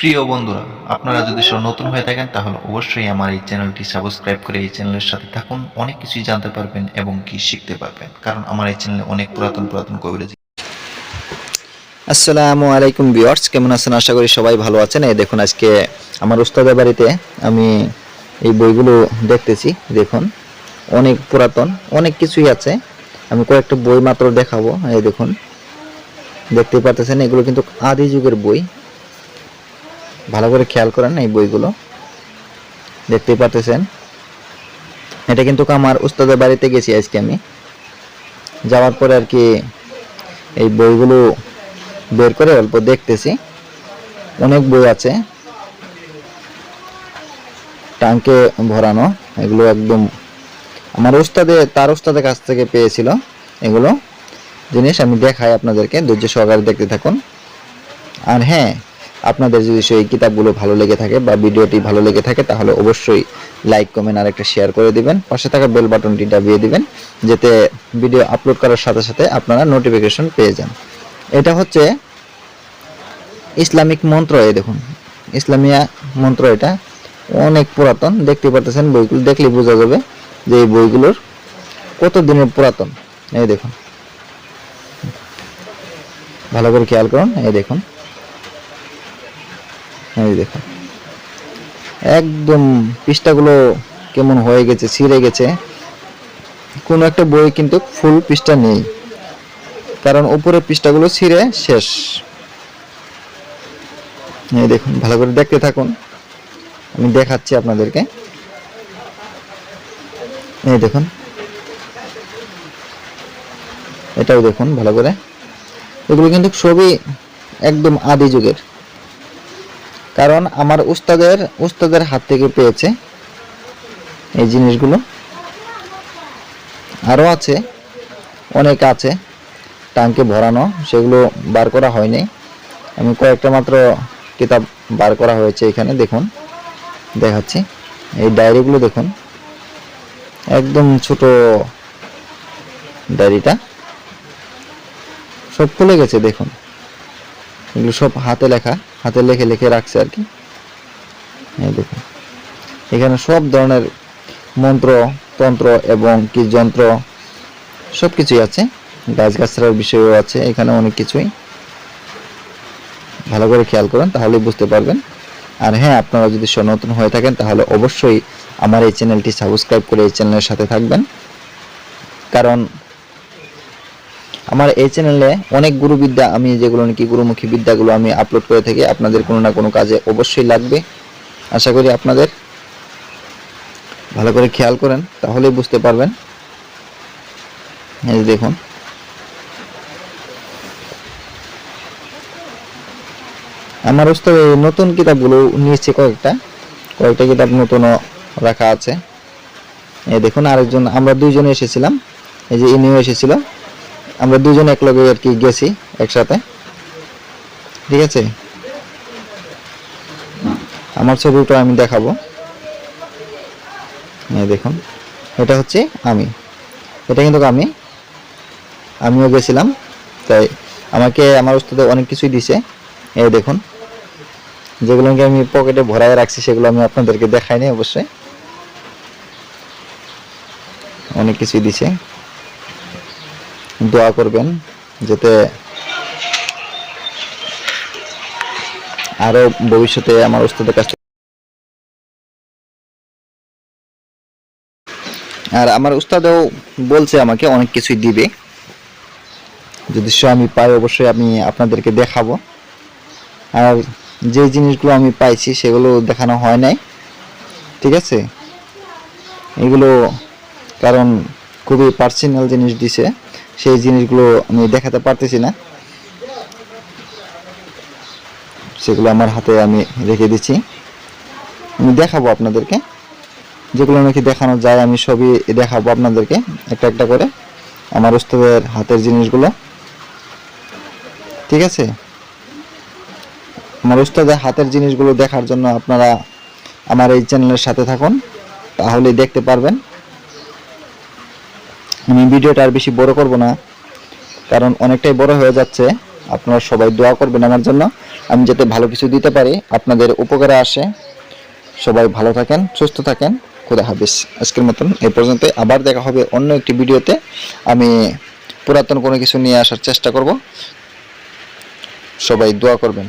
প্রিয় বন্ধুরা, আপনারা যদি নতুন হয়ে থাকেন, তাহলে অবশ্যই আমার এই চ্যানেলটি সাবস্ক্রাইব করে এই চ্যানেলের সাথে থাকুন। অনেক কিছুই জানতে পারবেন এবং কি শিখতে পারবেন, কারণ আমার এই চ্যানেলে অনেক পুরাতন পুরাতন কবিরাজি আসসালামু আলাইকুম ভিউয়ার্স, কেমন আছেন? আশা করি সবাই ভালো আছেন। এই দেখুন আজকে আমার উস্তাদের বাড়িতে আমি এই বইগুলো দেখতেছি। দেখুন, অনেক পুরাতন, অনেক কিছুই আছে। আমি কয়েকটা বই মাত্র দেখাবো। এই দেখুন, দেখতে পারতেছেন, এগুলো কিন্তু আদি যুগের বই। ভালো করে খেয়াল করেন এই বইগুলো। দেখতেই পারতেছেন। এটা কিন্তু আমার উস্তাদের বাড়িতে গেছি আজকে আমি। যাওয়ার পরে আর কি এই বইগুলো বের করে অল্প দেখতেছি। অনেক বই আছে। টাঙ্কে ভরানো, এগুলো একদম আমার ওস্তাদে তার ওস্তাদের কাছ থেকে পেয়েছিল এগুলো। জিনিস আমি দেখাই আপনাদেরকে, ধৈর্য সহকারে দেখতে থাকুন। আর হ্যাঁ আপনাদের যদি সেই কিতাবগুলো ভালো লেগে থাকে বা ভিডিওটি ভালো লেগে থাকে, তাহলে অবশ্যই লাইক কমেন্ট আর একটা শেয়ার করে দিবেন। পাশে থাকা বেল বাটনটি দাবিয়ে দিবেন, যাতে ভিডিও আপলোড করার সাথে সাথে আপনারা নোটিফিকেশন পেয়ে যান। এটা হচ্ছে ইসলামিক মন্ত্র, এই দেখুন। ইসলামিয়া মন্ত্র এটা। অনেক পুরাতন, দেখতে পারতেছেন বইগুলো দেখলে বোঝা যাবে যে এই বইগুলোর কত দিনের পুরাতন। এই দেখুন। ভালো করে খেয়াল করুন, এই দেখুন। এই দেখুন একদম পৃষ্ঠাগুলো কেমন হয়ে গেছে, ছিঁড়ে গেছে। কোনো একটা বই কিন্তু ফুল পৃষ্ঠা নেই। কারণ উপরের পৃষ্ঠাগুলো ছিঁড়ে শেষ। এই দেখুন, ভালো করে দেখতে থাকুন। আমি দেখাচ্ছি আপনাদেরকে। এই দেখুন। এটাও দেখুন ভালো করে। এগুলো কিন্তু সবই একদম আদি যুগের। কারণ আমার উস্তাদের উস্তাদের হাত থেকে পেয়েছে এই জিনিসগুলো। আরও আছে, অনেক আছে টাঙ্কে ভরানো, সেগুলো বার করা হয়নি। আমি কয়েকটা মাত্র কিতাব বার করা হয়েছে এখানে, দেখুন, দেখাচ্ছি। এই ডায়েরিগুলো দেখুন, একদম ছোট ডায়েরিটা। সব খুলে গেছে, দেখুন। এগুলো সব হাতে লেখা। হাতে লিখে লিখে রাখছে আর কি। দেখুন। এখানে সব ধরনের মন্ত্র, তন্ত্র এবং কি যন্ত্র সব কিছুই আছে গাছগাছড়ার বিষয়ও আছে, এখানে অনেক কিছুই। ভালো করে খেয়াল করেন, তাহলেই বুঝতে পারবেন। আর হ্যাঁ আপনারা যদি নতুন হয়ে থাকেন, তাহলে অবশ্যই আমার এই চ্যানেলটি সাবস্ক্রাইব করে এই চ্যানেলের সাথে থাকবেন। কারণ আমার এই চ্যানেলে অনেক গুরুবিদ্যা আমি যেগুলো নাকি গুরুমুখী বিদ্যাগুলো আমি আপলোড করে থাকি, আপনাদের কোনো না কোনো কাজে অবশ্যই লাগবে। আশা করি আপনাদের ভালো করে খেয়াল করেন, তাহলেই বুঝতে পারবেন। এই দেখুন। আমার উস্তাদ নতুন কিতাবগুলো নিয়েছে কয়েকটা। কয়েকটা কিতাব নতুনও রাখা আছে। এই দেখুন, আরেকজন, আমরা দুইজনে এসেছিলাম। এই যে ইনিও এসেছিল। আমরা দুজন এক লগে আর কি গেছি একসাথে। ঠিক আছে? আমার ছবিটা আমি দেখাবো। এই দেখুন, এটা হচ্ছে আমি। এটা কিন্তু আমি। আমিও গেছিলাম, তাই আমাকে, আমার উস্তাদে অনেক কিছুই দিছে। এই দেখুন, যেগুলো নাকি আমি পকেটে ভরায় রাখছি, সেগুলো আমি আপনাদেরকে দেখাইনি অবশ্যই। অনেক কিছুই দিছে। দোয়া করবেন যাতে আরও ভবিষ্যতে আমার উস্তাদের কাছ থেকে আর আমার উস্তাদও বলছে আমাকে অনেক কিছুই দিবে। যদি সে আমি পাই অবশ্যই আমি আপনাদেরকে দেখাবো। আর যে জিনিসগুলো আমি পাইছি সেগুলো দেখানো হয় নাই। ঠিক আছে? এগুলো কারণ খুবই পার্সোনাল জিনিস দিছে। সেই জিনিসগুলো আমি দেখাতে পারতেছি না। সেগুলো আমার হাতে আমি রেখে দিচ্ছি। আমি দেখাবো আপনাদেরকে। যেগুলো নাকি দেখানো যায়, আমি সবই দেখাবো আপনাদেরকে একটা একটা করে। আমার উস্তাদের হাতের জিনিসগুলো। ঠিক আছে? আমার উস্তাদের হাতের জিনিসগুলো দেখার জন্য আপনারা আমার এই চ্যানেলের সাথে থাকুন। তাহলেই দেখতে পারবেন। আমি ভিডিওটা আর বেশি বড় করব না, কারণ অনেকটাই বড় হয়ে যাচ্ছে। আপনারা সবাই দোয়া করবেন আমার জন্য। আমি যাতে ভালো কিছু দিতে পারি, আপনাদের উপকারে আসে। সবাই ভালো থাকেন, সুস্থ থাকেন। খুদা হাফিজ। আজকের মতন এই পর্যন্ত। আবার দেখা হবে অন্য একটি ভিডিওতে। আমি পুরাতন কোনো কিছু নিয়ে আসার চেষ্টা করব। সবাই দোয়া করবেন।